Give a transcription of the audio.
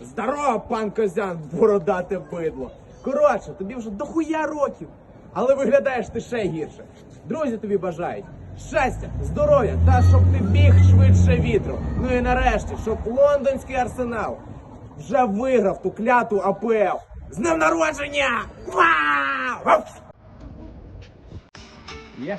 Здорово, пан Козян, бородате бидло. Коротше, тобі вже дохуя років, але виглядаєш ти ще гірше. Друзі тобі бажають щастя, здоров'я та щоб ти біг швидше вітру. Ну і нарешті, щоб лондонський арсенал вже виграв ту кляту АПЛ. З днем народження! Вау! Є?